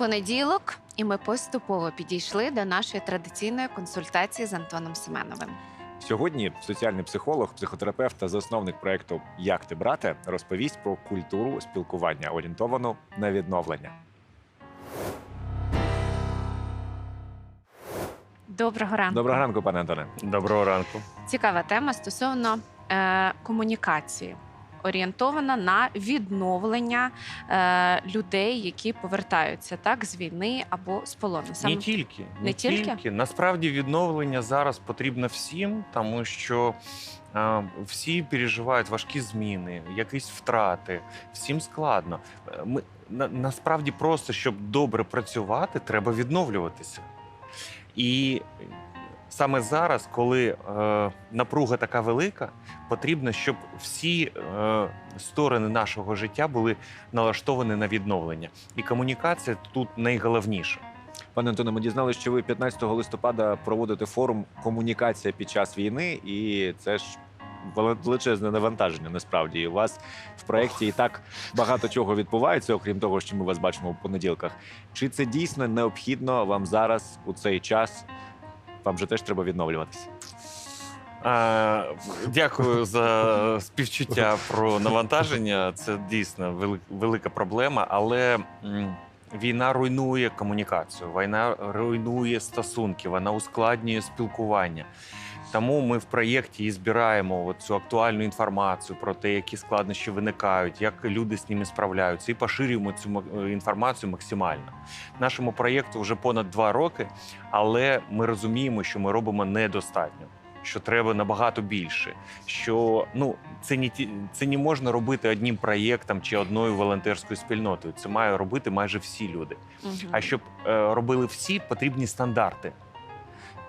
Понеділок, і ми поступово підійшли до нашої традиційної консультації з Антоном Семеновим. Сьогодні соціальний психолог, психотерапевт та засновник проекту Як ти брате розповість про культуру спілкування, орієнтовану на відновлення. Доброго ранку. Доброго ранку, пане Антоне. Доброго ранку. Цікава тема стосовно е, комунікації. Орієнтована на відновлення е, людей, які повертаються так з війни або з полону. Не тільки, Не тільки? Насправді відновлення зараз потрібно всім, тому що е, всі переживають важкі зміни, якісь втрати. Всім складно. Е, Ми на, насправді просто, щоб добре працювати, треба відновлюватися. І саме зараз, коли е, напруга така велика, потрібно, щоб всі е, сторони нашого життя були налаштовані на відновлення. І комунікація тут найголовніша. Пане Антоне, ми дізналися, що ви 15 листопада проводите форум Комунікація під час війни, і це ж величезне навантаження. Насправді І у вас в проєкті і так багато чого відбувається, окрім того, що ми вас бачимо в понеділках. Чи це дійсно необхідно вам зараз у цей час? Вам же теж треба відновлюватися. А, дякую за співчуття про навантаження. Це дійсно вели- велика проблема, але війна руйнує комунікацію, війна руйнує стосунки, вона ускладнює спілкування. Тому ми в проєкті і збираємо цю актуальну інформацію про те, які складнощі виникають, як люди з ними справляються, і поширюємо цю е, інформацію максимально. Нашому проєкту вже понад два роки, але ми розуміємо, що ми робимо недостатньо. Що треба набагато більше. Що ну це не ті, це не можна робити одним проєктом чи одною волонтерською спільнотою. Це має робити майже всі люди. Мгм. А щоб е, робили всі, потрібні стандарти,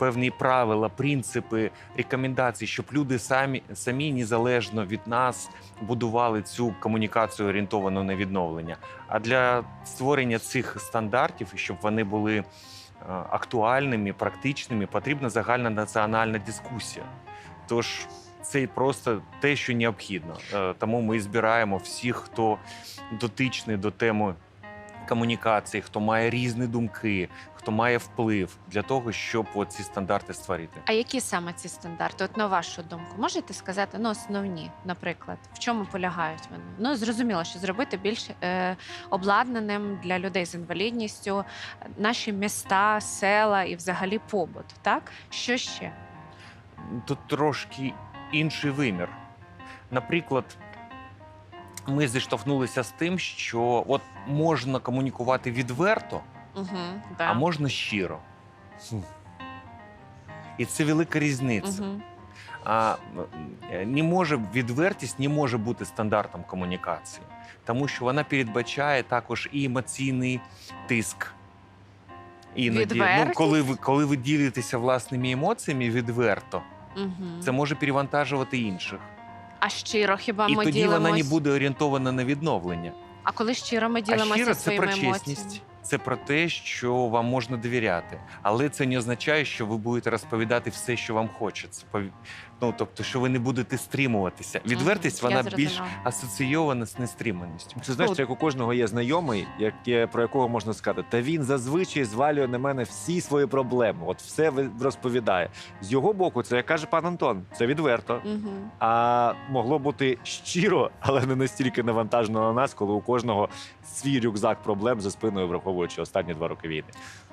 певні правила, принципи, рекомендації, щоб люди самі самі незалежно від нас будували цю комунікацію орієнтовану на відновлення. А для створення цих стандартів, щоб вони були е, актуальними, практичними, потрібна загальна національна дискусія. Тож це просто те, що необхідно. Е, Тому ми збираємо всіх, хто дотичний до теми комунікації, хто має різні думки, хто має вплив для того, щоб от ці стандарти створити. А які саме ці стандарти? От на вашу думку, можете сказати, ну основні, наприклад, в чому полягають вони? Ну зрозуміло, що зробити більш е, обладнаним для людей з інвалідністю наші міста, села і взагалі побут. Так що ще? Тут трошки інший вимір. Наприклад, ми зіштовхнулися з тим, що от можна комунікувати відверто, Угу, а можна щиро. І це велика різниця. Угу. А е, не може відвертість не може бути стандартом комунікації, тому що вона передбачає також і емоційний тиск. Іноді, ну, коли ви коли ви ділитеся власними емоціями відверто, Угу. це може перевантажувати інших. А щиро хіба І ми тоді ділимось? вона не буде орієнтована на відновлення. А коли щиро ми А ділимося щиро це своїми про емоціями? Це про те, що вам можна довіряти, але це не означає, що ви будете розповідати все, що вам хочеться. Ну тобто, що ви не будете стримуватися. Відвертість вона більш асоційована з нестриманістю. Це знаєш, Ну, як у кожного є знайомий, яке, про якого можна сказати, та він зазвичай звалює на мене всі свої проблеми. От все ви- розповідає. З його боку, це як каже пан Антон, це відверто. Угу. А могло бути щиро, але не настільки навантажено на нас, коли у кожного свій рюкзак проблем за спиною, враховуючи останні два роки війни.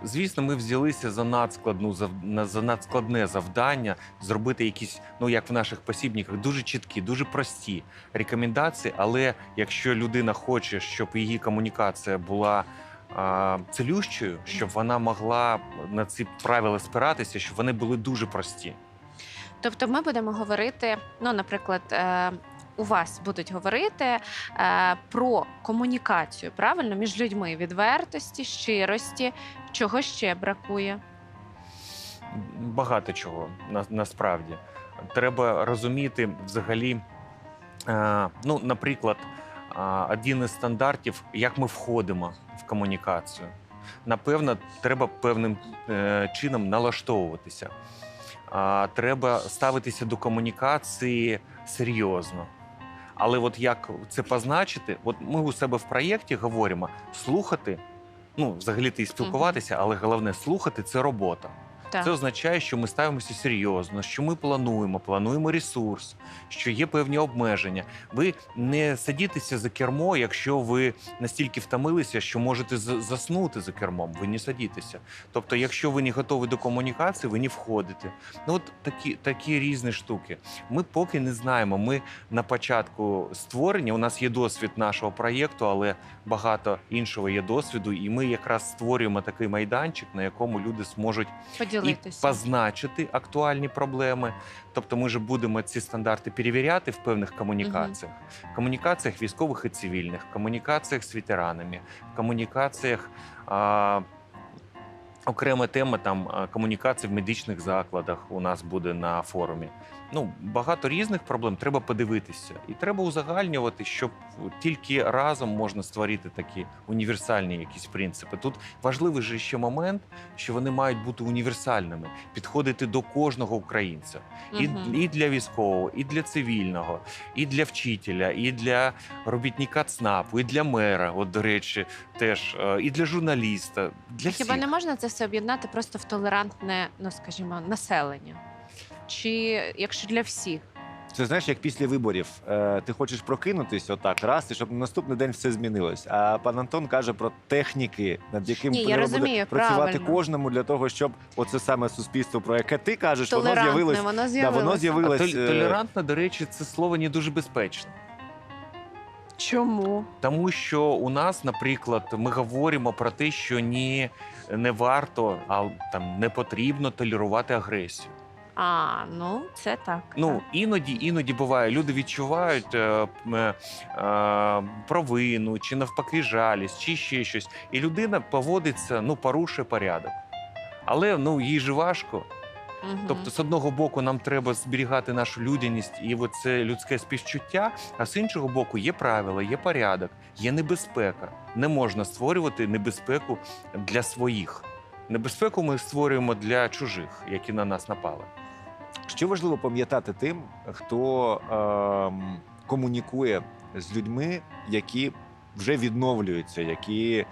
Звісно, ми взялися за надскладну зав... на- за надскладне завдання зробити якісь, ну як в наших посібниках, дуже чіткі, дуже прості рекомендації. Але якщо людина хоче, щоб її комунікація була а, цілющою, щоб вона могла на ці правила спиратися, щоб вони були дуже прості. Тобто ми будемо говорити, ну, наприклад, е, у вас будуть говорити е, про комунікацію правильно між людьми, відвертості, щирості, чого ще бракує. Багато чого на, насправді треба розуміти взагалі. Е, ну, наприклад, е, один із стандартів, як ми входимо в комунікацію. Напевно, треба певним е, чином налаштовуватися. Треба ставитися до комунікації серйозно. Але от як це позначити? От ми у себе в проєкті говоримо слухати Ну, взагалі ти і спілкуватися, але головне слухати це робота. Так. Це означає, що ми ставимося серйозно, що ми плануємо, плануємо ресурс, що є певні обмеження. Ви не садітеся за кермо, якщо ви настільки втомилися, що можете заснути за кермом. Ви не садітеся. Тобто, якщо ви не готові до комунікації, ви не входите. Ну от такі, такі різні штуки. Ми поки не знаємо. Ми на початку створення. У нас є досвід нашого проєкту, але багато іншого є досвіду. І ми якраз створюємо такий майданчик, на якому люди зможуть і позначити актуальні проблеми. Тобто, ми ж будемо ці стандарти перевіряти в певних комунікаціях, комунікаціях військових і цивільних, комунікаціях з ветеранами, комунікаціях. А, Окрема тема там комунікації в медичних закладах у нас буде на форумі. Ну багато різних проблем треба подивитися, і треба узагальнювати, щоб тільки разом можна створити такі універсальні якісь принципи. Тут важливий же ще момент, що вони мають бути універсальними, підходити до кожного українця, і, Мгм. і для військового, і для цивільного, і для вчителя, і для робітника ЦНАПу, і для мера. От до речі, теж е, і для журналіста. Для Хіба всіх. не можна це все об'єднати просто в толерантне, ну скажімо, населення? Чи якщо для всіх? Це знаєш, як після виборів. Е, ти хочеш прокинутись отак, раз, і щоб на наступний день все змінилось. А пан Антон каже про техніки, над яким Ні, я розумію, буде працювати правильно. кожному для того, щоб оце саме суспільство, про яке ти кажеш, воно Толерантне, з'явилось. воно Да, з'явилося. воно з'явилось. толь- е, толерантно, до речі, це слово не дуже безпечне. Чому? Тому що у нас, наприклад, ми говоримо про те, що ні, не варто, а там не потрібно толерувати агресію. А, ну це так. Ну так. іноді, іноді буває, люди відчувають е, е, е, провину чи навпаки жалість, чи ще щось. І людина поводиться, ну порушує порядок. Але ну їй же важко. Мгм. Тобто, з одного боку, нам треба зберігати нашу людяність і це людське співчуття. А з іншого боку, є правила, є порядок, є небезпека. Не можна створювати небезпеку для своїх. Небезпеку ми створюємо для чужих, які на нас напали. Що важливо пам'ятати тим, хто ем, комунікує з людьми, які вже відновлюються, які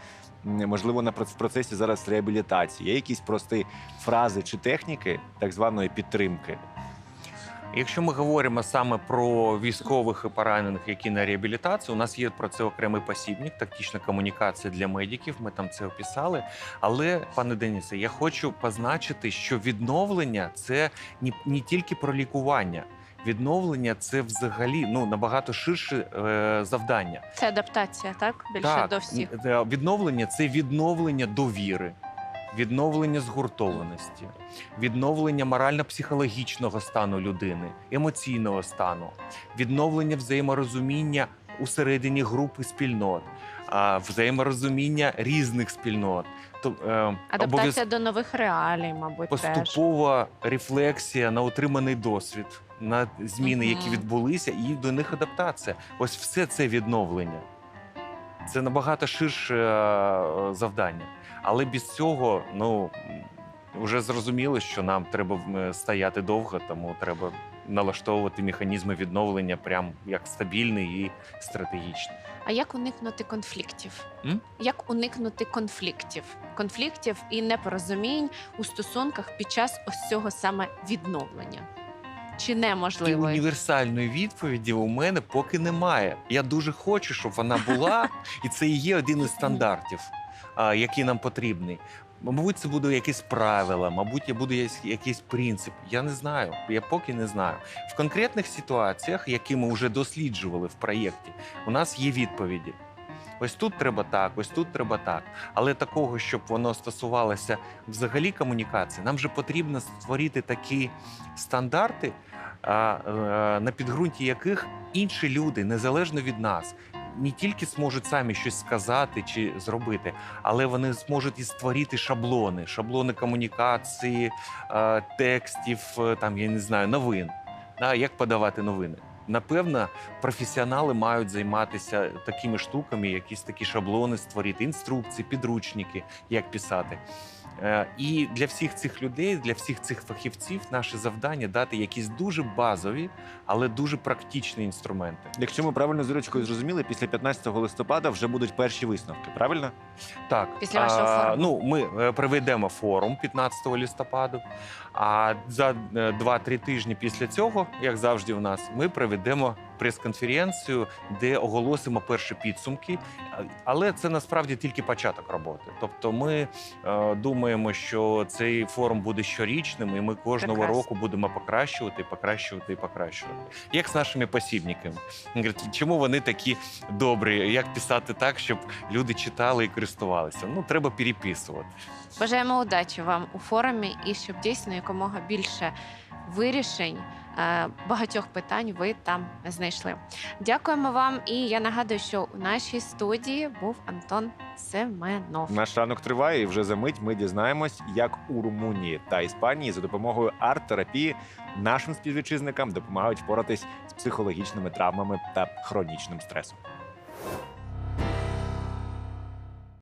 можливо на в процесі зараз реабілітації. Є якісь прості фрази чи техніки так званої підтримки. Якщо ми говоримо саме про військових і поранених, які на реабілітації, у нас є про це окремий посібник, тактична комунікація для медиків. Ми там це описали. Але, пане Денісе, я хочу позначити, що відновлення це не, не тільки про лікування. Відновлення це взагалі ну набагато ширше е, завдання. Це адаптація, так? Більше Так, до всіх. е, Відновлення це відновлення довіри, відновлення згуртованості, відновлення морально-психологічного стану людини, емоційного стану, відновлення взаєморозуміння усередині групи спільнот, взаєморозуміння різних спільнот. То, е, Адаптація до нових реалій, мабуть, теж. поступова рефлексія на отриманий досвід, на зміни, які відбулися, і до них адаптація. Ось все це відновлення. Це набагато ширше е, завдання. Але без цього, ну вже зрозуміло, що нам треба е, стояти довго, тому треба налаштовувати механізми відновлення прям як стабільний і стратегічний. А як уникнути конфліктів? М? Як уникнути конфліктів? Конфліктів і непорозумінь у стосунках під час ось цього саме відновлення? Чи І неможливо? універсальної відповіді у мене поки немає. Я дуже хочу, щоб вона була, і це і є один із стандартів, який нам потрібний. Мабуть, це буде якесь правило, мабуть, буде якийсь принцип. Я не знаю. Я поки не знаю. В конкретних ситуаціях, які ми вже досліджували в проєкті, у нас є відповіді. Ось тут треба так, ось тут треба так. Але такого, щоб воно стосувалося взагалі комунікації, нам же потрібно створити такі стандарти, е, на підґрунті яких інші люди, незалежно від нас, не тільки зможуть самі щось сказати чи зробити, але вони зможуть і створити шаблони, шаблони комунікації, е, текстів, е, там я не знаю, новин. Як подавати новини? Напевно, професіонали мають займатися такими штуками, якісь такі шаблони створити, інструкції, підручники, як писати. Е, І для всіх цих людей, для всіх цих фахівців, наше завдання дати якісь дуже базові, але дуже практичні інструменти. Якщо ми правильно з Ірочкою зрозуміли, після 15 листопада вже будуть перші висновки, правильно? Так, Після вашого а, форуму. Ну, ми е, проведемо форум 15 листопада. А за е, 2-3 тижні після цього, як завжди, у нас ми проведемо прес-конференцію, де оголосимо перші підсумки. Але це насправді тільки початок роботи. Тобто, ми е, думаємо, що цей форум буде щорічним, і ми кожного Прекрасно. року будемо покращувати, покращувати і покращувати. Як з нашими посібниками. Говорять, чому вони такі добрі? Як писати так, щоб люди читали і користувалися? Ну, треба переписувати. Бажаємо удачі вам у форумі і щоб дійсно якомога більше вирішень багатьох питань ви там знайшли. Дякуємо вам. І я нагадую, що у нашій студії був Антон Семенов. Наш ранок триває, і вже за мить ми дізнаємось, як у Румунії та Іспанії за допомогою арт-терапії нашим співвітчизникам допомагають впоратись з психологічними травмами та хронічним стресом.